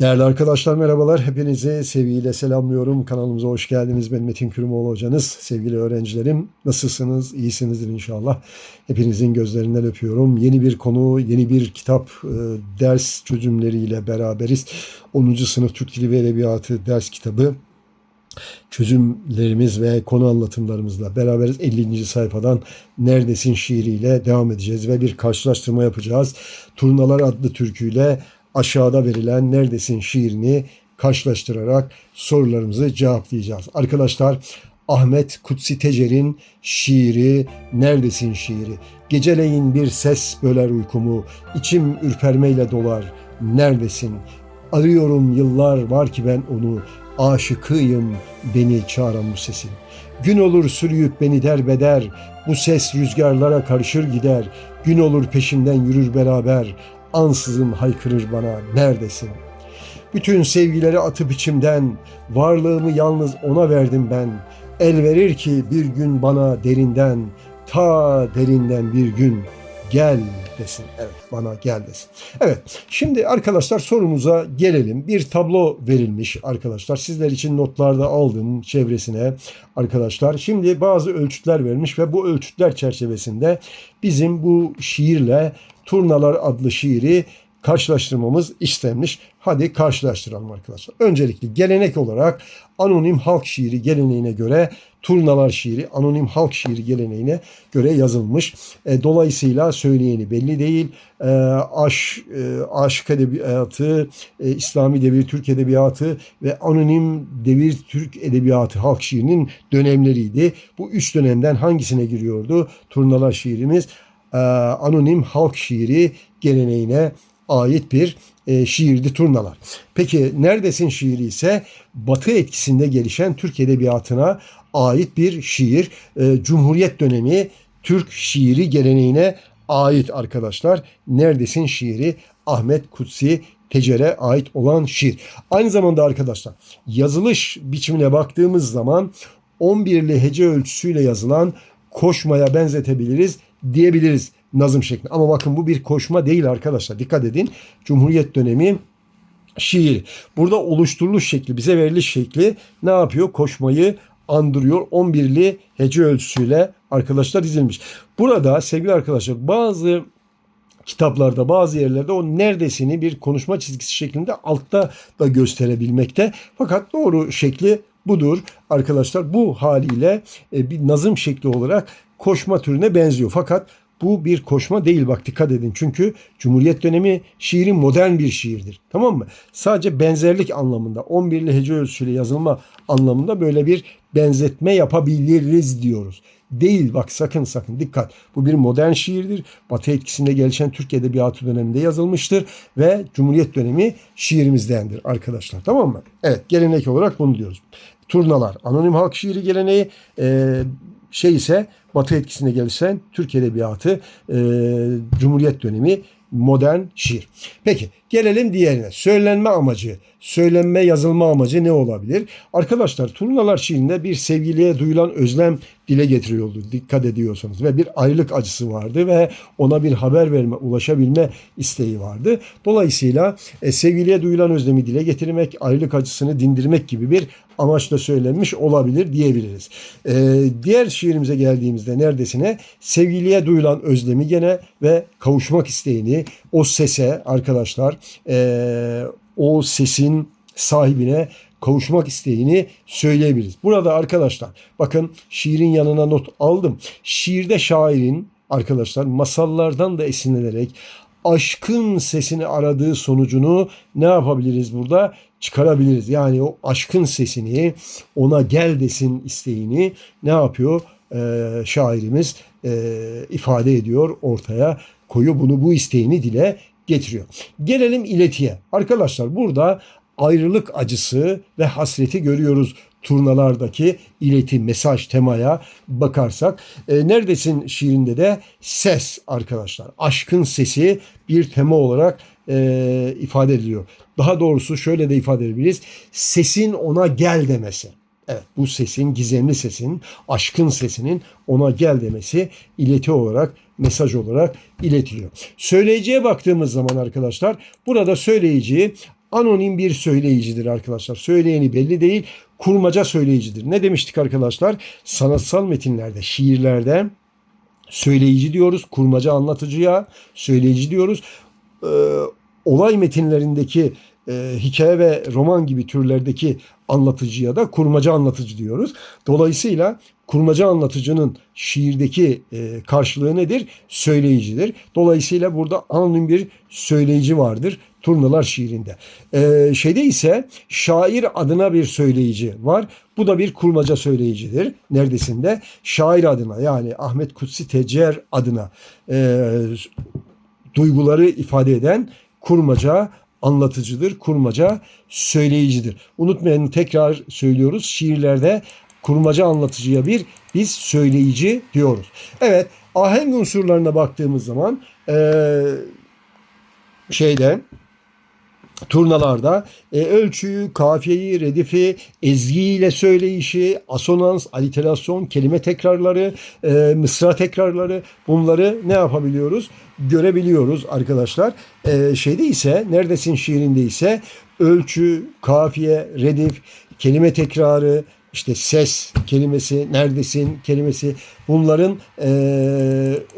Değerli arkadaşlar merhabalar. Hepinizi sevgiyle selamlıyorum. Kanalımıza hoş geldiniz. Ben Metin Kürümoğlu hocanız. Sevgili öğrencilerim nasılsınız? İyisinizdir inşallah. Hepinizin gözlerinden öpüyorum. Yeni bir konu, yeni bir kitap, e, ders çözümleriyle beraberiz. 10. sınıf Türk Dili ve Edebiyatı ders kitabı çözümlerimiz ve konu anlatımlarımızla beraberiz. 50. sayfadan Neredesin şiiriyle devam edeceğiz ve bir karşılaştırma yapacağız. Turnalar adlı türküyle aşağıda verilen Neredesin şiirini karşılaştırarak sorularımızı cevaplayacağız. Arkadaşlar Ahmet Kutsi Tecer'in şiiri Neredesin şiiri. Geceleyin bir ses böler uykumu, içim ürpermeyle dolar. Neredesin? Arıyorum yıllar var ki ben onu, aşıkıyım beni çağıran bu sesin. Gün olur sürüyüp beni derbeder, bu ses rüzgarlara karışır gider. Gün olur peşimden yürür beraber, ansızın haykırır bana neredesin? Bütün sevgileri atıp içimden, varlığımı yalnız ona verdim ben. El verir ki bir gün bana derinden, ta derinden bir gün gel desin. Evet bana gel desin. Evet şimdi arkadaşlar sorumuza gelelim. Bir tablo verilmiş arkadaşlar. Sizler için notlarda aldım çevresine arkadaşlar. Şimdi bazı ölçütler vermiş ve bu ölçütler çerçevesinde bizim bu şiirle Turnalar adlı şiiri karşılaştırmamız istenmiş. Hadi karşılaştıralım arkadaşlar. Öncelikle gelenek olarak anonim halk şiiri geleneğine göre Turnalar şiiri anonim halk şiiri geleneğine göre yazılmış. E, dolayısıyla söyleyeni belli değil. E, aş, e, aşk edebiyatı, e, İslami devir Türk edebiyatı ve anonim devir Türk edebiyatı halk şiirinin dönemleriydi. Bu üç dönemden hangisine giriyordu? Turnalar şiirimiz e, anonim halk şiiri geleneğine ait bir e, şiirdi turnalar. Peki neredesin şiiri ise Batı etkisinde gelişen Türk edebiyatına ait bir şiir. E, Cumhuriyet dönemi Türk şiiri geleneğine ait arkadaşlar. Neredesin şiiri Ahmet Kutsi Tecer'e ait olan şiir. Aynı zamanda arkadaşlar yazılış biçimine baktığımız zaman 11'li hece ölçüsüyle yazılan koşmaya benzetebiliriz diyebiliriz nazım şekli. Ama bakın bu bir koşma değil arkadaşlar. Dikkat edin. Cumhuriyet dönemi şiir. Burada oluşturuluş şekli, bize veriliş şekli ne yapıyor? Koşmayı andırıyor. 11'li hece ölçüsüyle arkadaşlar dizilmiş. Burada sevgili arkadaşlar bazı kitaplarda bazı yerlerde o neredesini bir konuşma çizgisi şeklinde altta da gösterebilmekte. Fakat doğru şekli budur arkadaşlar. Bu haliyle e, bir nazım şekli olarak koşma türüne benziyor. Fakat bu bir koşma değil bak dikkat edin. Çünkü Cumhuriyet dönemi şiiri modern bir şiirdir. Tamam mı? Sadece benzerlik anlamında 11'li hece ölçüsüyle yazılma anlamında böyle bir benzetme yapabiliriz diyoruz. Değil bak sakın sakın dikkat. Bu bir modern şiirdir. Batı etkisinde gelişen Türk Edebiyatı döneminde yazılmıştır ve Cumhuriyet dönemi şiirimizdendir arkadaşlar. Tamam mı? Evet gelenek olarak bunu diyoruz. Turnalar, anonim halk şiiri geleneği, e, şey ise Batı etkisine gelişen Türk Edebiyatı e, Cumhuriyet dönemi modern şiir. Peki gelelim diğerine. Söylenme amacı, söylenme yazılma amacı ne olabilir? Arkadaşlar Turnalar şiirinde bir sevgiliye duyulan özlem dile getiriyordu dikkat ediyorsanız ve bir ayrılık acısı vardı ve ona bir haber verme, ulaşabilme isteği vardı. Dolayısıyla e, sevgiliye duyulan özlemi dile getirmek, ayrılık acısını dindirmek gibi bir amaçla söylenmiş olabilir diyebiliriz. E, diğer şiirimize geldiğimizde neredesine sevgiliye duyulan özlemi gene ve kavuşmak isteğini o sese arkadaşlar e, o sesin sahibine kavuşmak isteğini söyleyebiliriz. Burada arkadaşlar bakın şiirin yanına not aldım. Şiirde şairin arkadaşlar masallardan da esinlenerek aşkın sesini aradığı sonucunu ne yapabiliriz burada? Çıkarabiliriz. Yani o aşkın sesini ona gel desin isteğini ne yapıyor? Ee, şairimiz e, ifade ediyor ortaya koyuyor bunu bu isteğini dile getiriyor. Gelelim iletiye. Arkadaşlar burada ayrılık acısı ve hasreti görüyoruz turnalardaki ileti, mesaj, temaya bakarsak. E, neredesin şiirinde de ses arkadaşlar. Aşkın sesi bir tema olarak e, ifade ediliyor. Daha doğrusu şöyle de ifade edebiliriz. Sesin ona gel demesi. Evet bu sesin, gizemli sesin, aşkın sesinin ona gel demesi ileti olarak, mesaj olarak iletiliyor. Söyleyiciye baktığımız zaman arkadaşlar burada söyleyici anonim bir söyleyicidir arkadaşlar. Söyleyeni belli değil, kurmaca söyleyicidir. Ne demiştik arkadaşlar? Sanatsal metinlerde, şiirlerde söyleyici diyoruz, kurmaca anlatıcıya söyleyici diyoruz. Ee, olay metinlerindeki e, hikaye ve roman gibi türlerdeki anlatıcıya da kurmaca anlatıcı diyoruz. Dolayısıyla kurmaca anlatıcının şiirdeki e, karşılığı nedir? Söyleyicidir. Dolayısıyla burada anonim bir söyleyici vardır Turnalar şiirinde. E, şeyde ise şair adına bir söyleyici var. Bu da bir kurmaca söyleyicidir. Neredesinde? Şair adına yani Ahmet Kutsi Tecer adına e, duyguları ifade eden kurmaca anlatıcıdır, kurmaca söyleyicidir. Unutmayın tekrar söylüyoruz şiirlerde kurmaca anlatıcıya bir biz söyleyici diyoruz. Evet ahenk unsurlarına baktığımız zaman ee, şeyde turnalarda e, ölçüyü, kafiyeyi, redifi, ezgiyle söyleyişi, asonans, aliterasyon, kelime tekrarları, e, mısra tekrarları bunları ne yapabiliyoruz? Görebiliyoruz arkadaşlar. E, şeyde ise neredesin şiirinde ise ölçü, kafiye, redif, kelime tekrarı, işte ses kelimesi, neredesin kelimesi bunların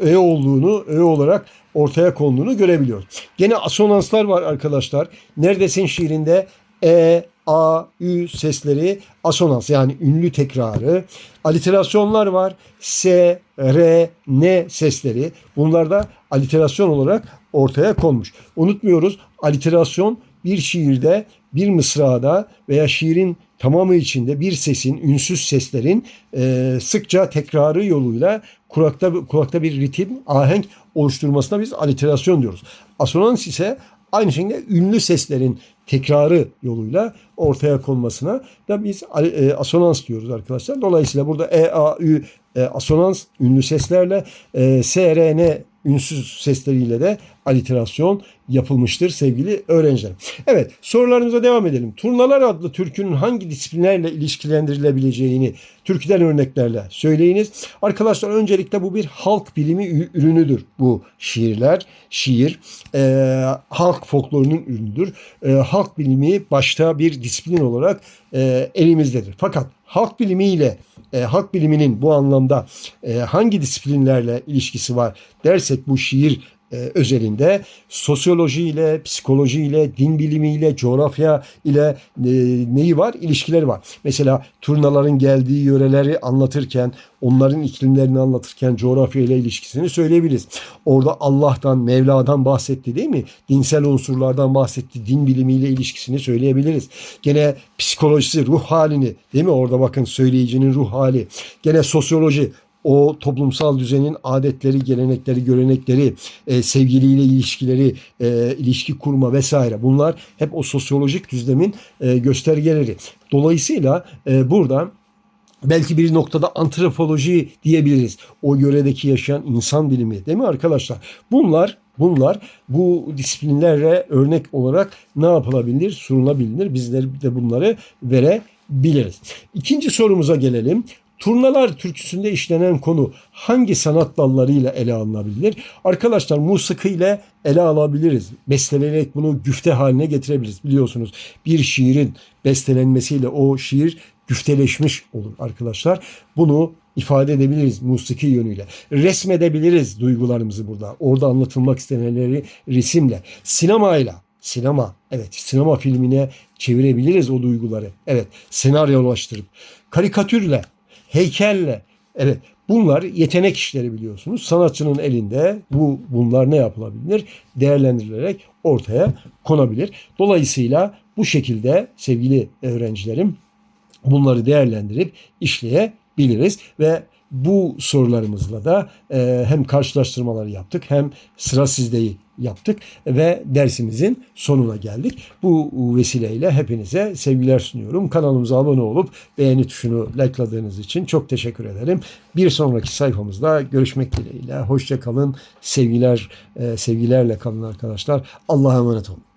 öğe olduğunu, öğe olarak ortaya konduğunu görebiliyoruz. Gene asonanslar var arkadaşlar. Neredesin şiirinde e, a, ü sesleri asonans yani ünlü tekrarı. Aliterasyonlar var. S, R, N sesleri. Bunlar da aliterasyon olarak ortaya konmuş. Unutmuyoruz aliterasyon bir şiirde bir mısrada veya şiirin tamamı içinde bir sesin, ünsüz seslerin e, sıkça tekrarı yoluyla kulakta, kulakta bir ritim, ahenk oluşturmasına biz aliterasyon diyoruz. Asonans ise aynı şekilde ünlü seslerin tekrarı yoluyla ortaya konmasına da biz e, asonans diyoruz arkadaşlar. Dolayısıyla burada E, A, Ü e, asonans ünlü seslerle e, S, R, N ünsüz sesleriyle de aliterasyon yapılmıştır sevgili öğrencilerim. Evet sorularımıza devam edelim. Turnalar adlı türkünün hangi disiplinlerle ilişkilendirilebileceğini türküden örneklerle söyleyiniz. Arkadaşlar öncelikle bu bir halk bilimi ürünüdür bu şiirler. Şiir e, halk folklorunun ürünüdür. E, halk bilimi başta bir disiplin olarak e, elimizdedir. Fakat halk bilimiyle e, halk biliminin bu anlamda e, hangi disiplinlerle ilişkisi var dersek bu şiir özelinde sosyoloji ile, psikoloji ile, din bilimi ile, coğrafya ile e, neyi var? İlişkileri var. Mesela turnaların geldiği yöreleri anlatırken, onların iklimlerini anlatırken coğrafya ile ilişkisini söyleyebiliriz. Orada Allah'tan, Mevla'dan bahsetti değil mi? Dinsel unsurlardan bahsetti. Din bilimiyle ilişkisini söyleyebiliriz. Gene psikolojisi, ruh halini değil mi? Orada bakın söyleyicinin ruh hali. Gene sosyoloji, o toplumsal düzenin adetleri, gelenekleri, görenekleri, e, sevgiliyle ilişkileri, e, ilişki kurma vesaire bunlar hep o sosyolojik düzlemin e, göstergeleri. Dolayısıyla e, burada belki bir noktada antropoloji diyebiliriz. O yöredeki yaşayan insan bilimi değil mi arkadaşlar? Bunlar Bunlar bu disiplinlerle örnek olarak ne yapılabilir? Sunulabilir. Bizler de bunları verebiliriz. İkinci sorumuza gelelim. Turnalar türküsünde işlenen konu hangi sanat dallarıyla ele alınabilir? Arkadaşlar musiki ile ele alabiliriz. Besteleyerek bunu güfte haline getirebiliriz. Biliyorsunuz bir şiirin bestelenmesiyle o şiir güfteleşmiş olur arkadaşlar. Bunu ifade edebiliriz musiki yönüyle. Resmedebiliriz duygularımızı burada. Orada anlatılmak istenenleri resimle. Sinemayla sinema evet sinema filmine çevirebiliriz o duyguları. Evet senaryolaştırıp karikatürle heykelle. Evet bunlar yetenek işleri biliyorsunuz. Sanatçının elinde bu bunlar ne yapılabilir? Değerlendirilerek ortaya konabilir. Dolayısıyla bu şekilde sevgili öğrencilerim bunları değerlendirip işleyebiliriz ve bu sorularımızla da e, hem karşılaştırmaları yaptık hem sıra sizdeyi yaptık ve dersimizin sonuna geldik. Bu vesileyle hepinize sevgiler sunuyorum. Kanalımıza abone olup beğeni tuşunu likeladığınız için çok teşekkür ederim. Bir sonraki sayfamızda görüşmek dileğiyle. Hoşça kalın. Sevgiler, e, sevgilerle kalın arkadaşlar. Allah'a emanet olun.